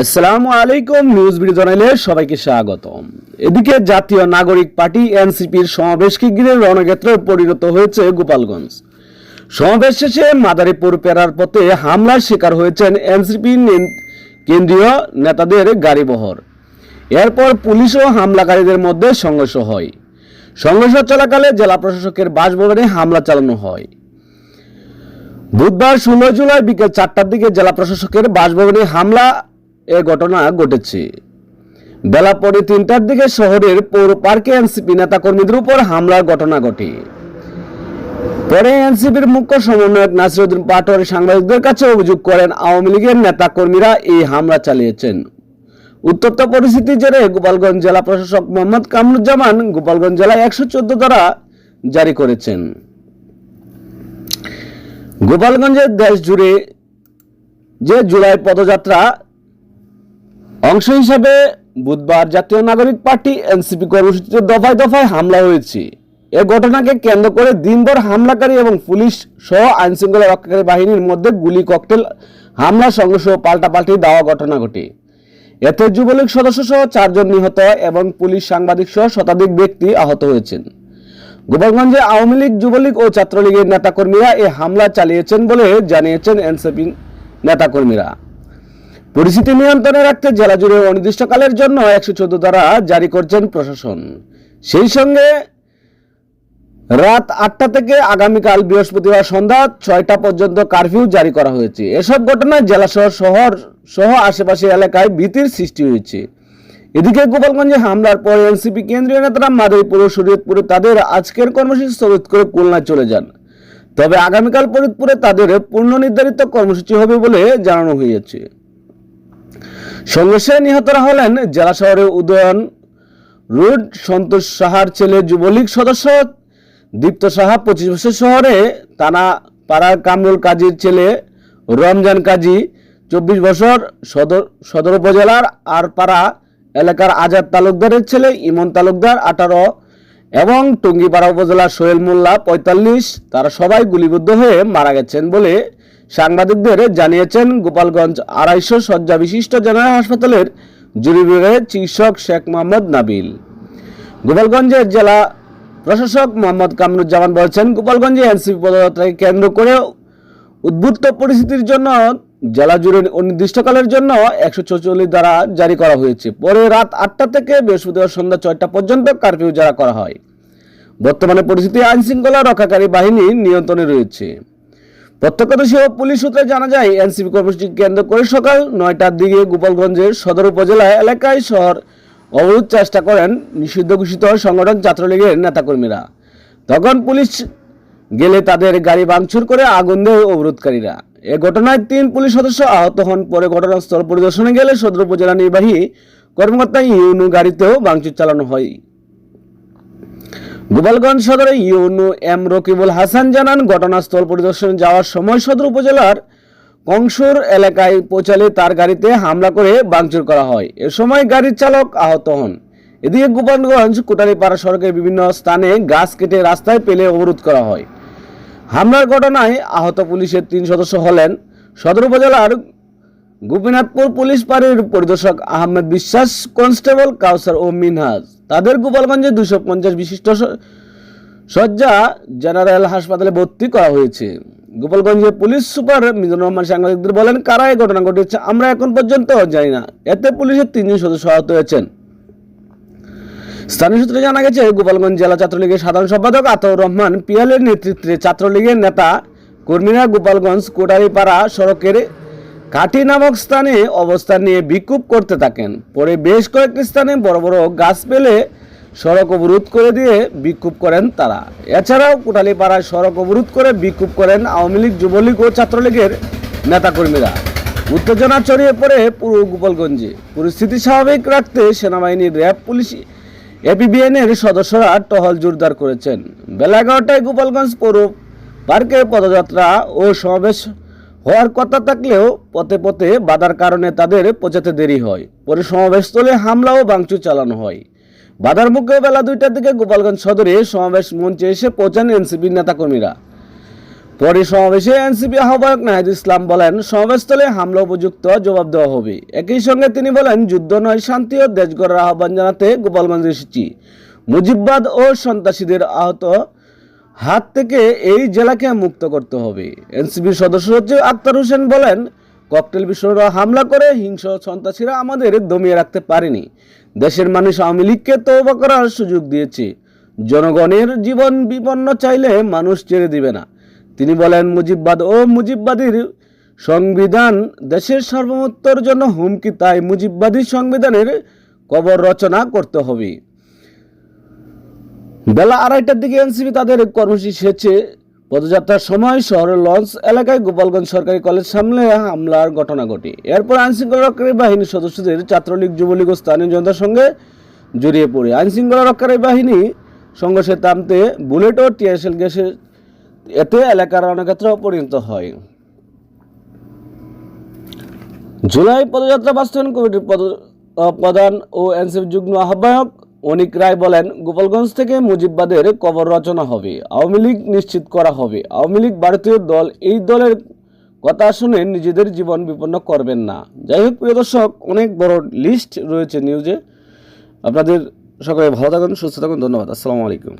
আসসালামু আলাইকুম news video জানাইলে সবাইকে স্বাগতম। এদিকে জাতীয় নাগরিক পার্টি, এনসিপির সমাবেশকে ঘিরে রণক্ষেত্রে পরিণত হয়েছে গোপালগঞ্জ। সমাবেশ শেষে মাদারীপুর পেরার পথে হামলার শিকার হয়েছেন এনসিপি কেন্দ্রীয় নেতাদের গাড়িবহর। এরপর পুলিশ ও হামলাকারীদের মধ্যে সংঘর্ষ হয়। সংঘর্ষ চলাকালে জেলা প্রশাসকের বাসভবনে হামলা চালানো হয়। বুধবার ষোলো জুলাই বিকেল চারটার দিকে জেলা প্রশাসকের বাসভবনে হামলা এ ঘটনা ঘটেছে। বেলা পরে তিনটার দিকে শহরের পৌর পার্কে এনসিপি নেতাকর্মীদের উপর হামলার ঘটনা ঘটে। পরে এনসিপির মুখ্য সমন্বয়ক নাসিরুদ্দিন পাটোয়ারি সাংবাদিকদের কাছে অভিযোগ করেন, আওয়ামী লীগের নেতাকর্মীরা এই হামলা চালিয়েছেন। উত্তপ্ত পরিস্থিতি জেরে গোপালগঞ্জ জেলা প্রশাসক মোহাম্মদ কামরুজ্জামান গোপালগঞ্জ জেলায় একশো চোদ্দ ধারা জারি করেছেন। গোপালগঞ্জের দেশ জুড়ে যে জুলাই পদযাত্রা অংশ হিসাবে বুধবার জাতীয় নাগরিক পার্টি এনসিপি কর্মসূচিতে দফায় দফায় হামলা হয়েছে। এ ঘটনাকে কেন্দ্র করে দিনভর হামলাকারী এবং পুলিশ সহ আইন শৃঙ্খলা রক্ষাকারী বাহিনীর মধ্যে গুলি, ককটেল, হামলা, সংঘর্ষ পাল্টাপাল্টি দেওয়া ঘটনা ঘটে। এতে যুবলীগ সদস্য সহ চারজন নিহত এবং পুলিশ সাংবাদিক সহ শতাধিক ব্যক্তি আহত হয়েছেন। গোপালগঞ্জে আওয়ামী লীগ, যুবলীগ ও ছাত্রলীগের নেতাকর্মীরা এই হামলা চালিয়েছেন বলে জানিয়েছেন এনসিপি নেতাকর্মীরা। পরিস্থিতি নিয়ন্ত্রণে রাখতে জেলা জুড়ে অনির্দিষ্টকালের জন্য একশো চোদ্দ ধারা জারি করছেন প্রশাসন। সেই সঙ্গে রাত আটটা থেকে আগামীকাল বৃহস্পতিবার সন্ধ্যা ছয়টা পর্যন্ত কারফিউ জারি করা হয়েছে। এসব ঘটনায় জেলা শহর শহর সহ আশেপাশে এলাকায় ভীতির সৃষ্টি হয়েছে। এদিকে গোপালগঞ্জে হামলার পর এনসিপি কেন্দ্রীয় নেতারা মাদারীপুর ও শরীয়তপুরে তাদের আজকের কর্মসূচি স্থগিত করে খুলনায় চলে যান। তবে আগামীকাল ফরিদপুরে তাদের পূর্ণ নির্ধারিত কর্মসূচি হবে বলে জানানো হয়েছে। সংঘর্ষে নিহতরা হলেন জেলা শহরের উদয়ন রোড, সন্তোষ সাহার ছেলে যুবলীগ সদস্য, দীপ্ত সাহা পঁচিশ বছর শহরে, তানা পাড়ার কামরুল কাজীর ছেলে রমজান কাজী চব্বিশ বছর সদর সদর উপজেলার আরপাড়া এলাকার আজাদ তালুকদারের ছেলে ইমন তালুকদার আঠারো এবং টুঙ্গিপাড়া উপজেলার সোহেল মোল্লা পঁয়তাল্লিশ, তারা সবাই গুলিবিদ্ধ হয়ে মারা গেছেন বলে সাংবাদিকদের জানিয়েছেন, গোপালগঞ্জ আড়াইশো শয্যা বিশিষ্ট জেনারেল হাসপাতালের জরুরি বিভাগের চিকিৎসক শেখ মোহাম্মদ নাবিল। গোপালগঞ্জের জেলা প্রশাসক মোহাম্মদ কামরুজ্জামান বলছেন, গোপালগঞ্জে এনসিপি পদযাত্রাকে কেন্দ্র করে উদ্বুদ্ধ পরিস্থিতির জন্য, জেলা জুড়ে অনির্দিষ্টকালের জন্য একশো চৌচল্লিশ দ্বারা জারি করা হয়েছে। পরে রাত আটটা থেকে বৃহস্পতিবার সন্ধ্যা ছয়টা পর্যন্ত কারফিউ জারি করা হয়। বর্তমানে পরিস্থিতি আইনশৃঙ্খলা রক্ষাকারী বাহিনী নিয়ন্ত্রণে রয়েছে। প্রত্যক্ষদর্শী ও পুলিশ সূত্রে জানা যায়, এনসিপি কর্মসূচি কেন্দ্র করে সকাল নয়টার দিকে গোপালগঞ্জের সদর উপজেলা এলাকায় শহর অবরোধ চেষ্টা করেন নিষিদ্ধ ঘোষিত সংগঠন ছাত্রলীগের নেতাকর্মীরা। তখন পুলিশ গেলে তাদের গাড়ি ভাঙচুর করে আগুন দেয় অবরোধকারীরা। এ ঘটনায় তিন পুলিশ সদস্য আহত হন। পরে ঘটনাস্থল পরিদর্শনে গেলে সদর উপজেলা নির্বাহী কর্মকর্তা ইউনু গাড়িতেও ভাঙচুর চালানো হয়। গোপালগঞ্জ সদরে ইউনু এম রকিবুল হাসান জানান, ঘটনাস্থল পরিদর্শন যাওয়ার সময় সদর উপজেলার কংসুর এলাকায় পৌঁছালে তার গাড়িতে হামলা করে ভাঙচুর করা হয়। এ সময় গাড়ির চালক আহত হন। এদিকে গোপালগঞ্জ কোটালীপাড়া সড়কের বিভিন্ন স্থানে গাছ কেটে রাস্তায় পেলে অবরোধ করা হয়। হামলার ঘটনায় আহত পুলিশের তিন সদস্য হলেন সদর উপজেলার গোপীনাথপুর পুলিশ পাড়ির পরিদর্শক আহমেদ বিশ্বাস, কনস্টেবল কাউসার ও মিনহাজ। তাদের গোপালগঞ্জে দুশো পঞ্চাশ বিশিষ্ট শয্যা জেনারেল হাসপাতালে ভর্তি করা হয়েছে। গোপালগঞ্জের পুলিশ সুপার মিজানুর রহমান সাংবাদিকদের বলেন, কারা এই ঘটনা ঘটেছে আমরা এখন পর্যন্ত জানি না। এতে পুলিশের তিনজন সদস্য আহত হয়েছেন। স্থানীয় সূত্রে জানা গেছে, গোপালগঞ্জ জেলা ছাত্রলীগের সাধারণ সম্পাদক আতাউর রহমান পিয়ালের নেতৃত্বে ছাত্রলীগের নেতা কর্মীরা গোপালগঞ্জ কোটারিপাড়া সড়কের কাঠি নামক স্থানে অবস্থান নিয়ে বিক্ষোভ করতে থাকেন। পরে বেশ কয়েকটি স্থানে বড় বড় গাছ পেলে সড়ক অবরোধ করে দিয়ে বিক্ষোভ করেন তারা। এছাড়াও কোটালীপাড়ায় সড়ক অবরোধ করে বিক্ষোভ করেন আওয়ামী লীগ, যুবলীগ ও ছাত্রলীগের নেতাকর্মীরা। উত্তেজনা ছড়িয়ে পড়ে পুরো গোপালগঞ্জে। পরিস্থিতি স্বাভাবিক রাখতে সেনাবাহিনীর র্যাব, পুলিশ, এপিবিএনের সদস্যরা টহল জোরদার করেছেন। বেলা এগারোটায় গোপালগঞ্জ পৌর পার্কে পদযাত্রা ও সমাবেশ হওয়ার কথা থাকলেও পথে পথে বাধার কারণে তাদের পৌঁছাতে দেরি হয়। পরে সমাবেশস্থলে হামলা ও ভাঙচুর চালানো হয়। বাধার মুখে বেলা দুইটার দিকে গোপালগঞ্জ সদরে সমাবেশ মঞ্চে এসে পৌঁছান এনসিপির নেতাকর্মীরা। পরে সমাবেশে এনসিপি আহ্বায়ক নাহিদ ইসলাম বলেন, সমাবেশস্থলে হামলা উপযুক্ত জবাব দেওয়া হবে। একই সঙ্গে তিনি বলেন, যুদ্ধ নয়, শান্তি ও দেশ গড়ার আহ্বান জানাতে গোপালগঞ্জে এসেছি মুজিববাদ ও সন্ত্রাসীদের আহত হাত থেকে এই জেলাকে মুক্ত করতে হবে। এনসিপির সদস্য সচিব আক্তার হোসেন বলেন, ককটেল বিস্ফোরণে হামলা করে হিংস সন্ত্রাসীরা আমাদের দমিয়ে রাখতে পারেনি। দেশের মানুষ আওয়ামী লীগকে তৌবা করার সুযোগ দিয়েছে। জনগণের জীবন বিপন্ন চাইলে মানুষ ছেড়ে দিবে না। তিনি বলেন, মুজিববাদ ও মুজিববাদীর সংবিধান দেশের সার্বভৌমত্বর জন্য হুমকি, তাই মুজিববাদী সংবিধানের কবর রচনা করতে হবে। বেলা আড়াইটার দিকে এনসিপি তাদের কর্মসূচি শেষে পদযাত্রার সময় শহরের লঞ্চ এলাকায় গোপালগঞ্জ সরকারি কলেজ সামনে হামলার ঘটনা ঘটে। এরপর আইনশৃঙ্খলা রক্ষাকারী বাহিনীর সদস্যদের ছাত্রলীগ, যুবলীগ ও স্থানীয় জনতার সঙ্গে জড়িয়ে পড়ে। আইনশৃঙ্খলা রক্ষাকারী বাহিনী সংঘর্ষে থামতে বুলেট ও টিয়ারশেল গ্যাসের এতে এলাকার রণক্ষেত্র পরিণত হয়। জুলাই পদযাত্রা বাস্তবায়ন কমিটির প্রধান ও এনসিপি যুগ্ম আহ্বায়ক অনিক রায় বলেন, গোপালগঞ্জ থেকে মুজিববাদের কবর রচনা হবে, আওয়ামী লীগ নিশ্চিত করা হবে। আওয়ামী লীগ ভারতীয় দল, এই দলের কথা শুনে নিজেদের জীবন বিপন্ন করবেন না। যাই হোক, প্রিয় দর্শক, অনেক বড় লিস্ট রয়েছে নিউজে আপনাদের সকলে ভালো থাকুন, সুস্থ থাকুন, ধন্যবাদ। আসসালামু আলাইকুম।